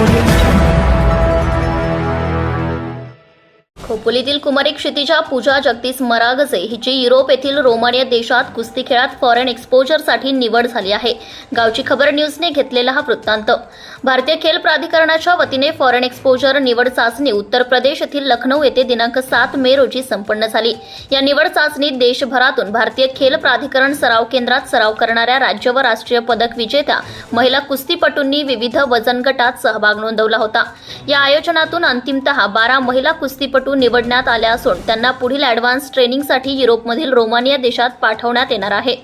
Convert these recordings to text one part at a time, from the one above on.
audio. खोपोलीतील कुमारी क्षितिजा पूजा जगदीश मरागजे हिची Europe येथील Romania देशात कुस्ती खेळात फॉरेन एक्सपोजरसाठी निवड झाली आहे. गावची खबर न्यूजने घेतलेला हा वृत्तांत. भारतीय खेल प्राधिकरणाच्या वतीने फॉरेन एक्सपोजर निवड चाचणी उत्तर प्रदेश येथील लखनौ येथे दिनांक सात मे रोजी संपन्न झाली. या निवड चाचणीत देशभरातून भारतीय खेल प्राधिकरण सराव केंद्रात सराव करणाऱ्या राज्य व राष्ट्रीय पदक विजेत्या महिला कुस्तीपटूंनी विविध वजन गटात सहभाग नोंदवला होता. या आयोजनातून अंतिमतः बारा महिला कुस्तीपटू निवडण्यात आल्या असून त्यांना पुढील ॲडव्हान्स ट्रेनिंगसाठी युरोपमधील रोमानिया देशात पाठवण्यात येणार आहे.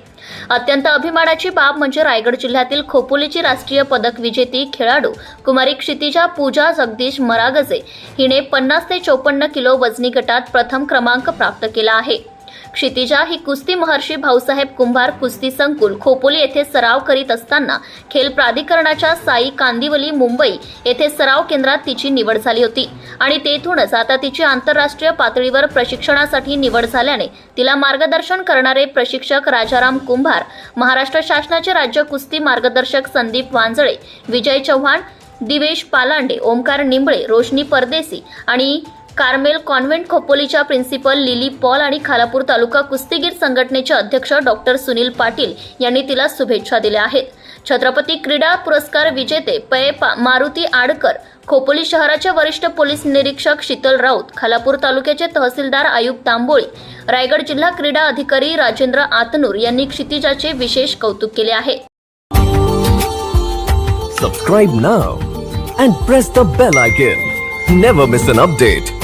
अत्यंत अभिमानाची बाब म्हणजे रायगड जिल्ह्यातील खोपोलीची राष्ट्रीय पदक विजेती खेळाडू कुमारी क्षितिजा पूजा जगदीश मरागजे हिने पन्नास ते चोपन्न किलो वजनी गटात प्रथम क्रमांक प्राप्त केला आहे. क्षितिजा ही कुस्ती महर्षी भाऊसाहेब कुंभार कुस्ती संकुल खोपोली येथे सराव करीत असताना खेल प्राधिकरणाच्या साई कांदिवली मुंबई येथे सराव केंद्रात तिची निवड झाली होती. आणि तेथूनच आता तिची आंतरराष्ट्रीय पातळीवर प्रशिक्षणासाठी निवड झाल्याने तिला मार्गदर्शन करणारे प्रशिक्षक राजाराम कुंभार महाराष्ट्र शासनाचे राज्य कुस्ती मार्गदर्शक संदीप वांजळे विजय चव्हाण दिवेश पालांडे ओमकार निंबळे रोशनी परदेसी आणि कार्मेल कॉन्व्हेंट खोपोलीच्या प्रिन्सिपल लिली पॉल आणि खालापूर तालुका कुस्तीगीर संघटनेचे अध्यक्ष डॉक्टर सुनील पाटील यांनी तिला शुभेच्छा दिल्या आहेत. छत्रपती क्रीडा पुरस्कार विजेते पय मारुती आडकर खोपोली शहराचे वरिष्ठ पोलीस निरीक्षक शीतल राऊत खालापूर तालुक्याचे तहसीलदार आयुब तांबोळी रायगड जिल्हा क्रीडा अधिकारी राजेंद्र आतनूर यांनी क्षितिजाचे विशेष कौतुक केले आहे. Subscribe now and press the bell icon never miss an update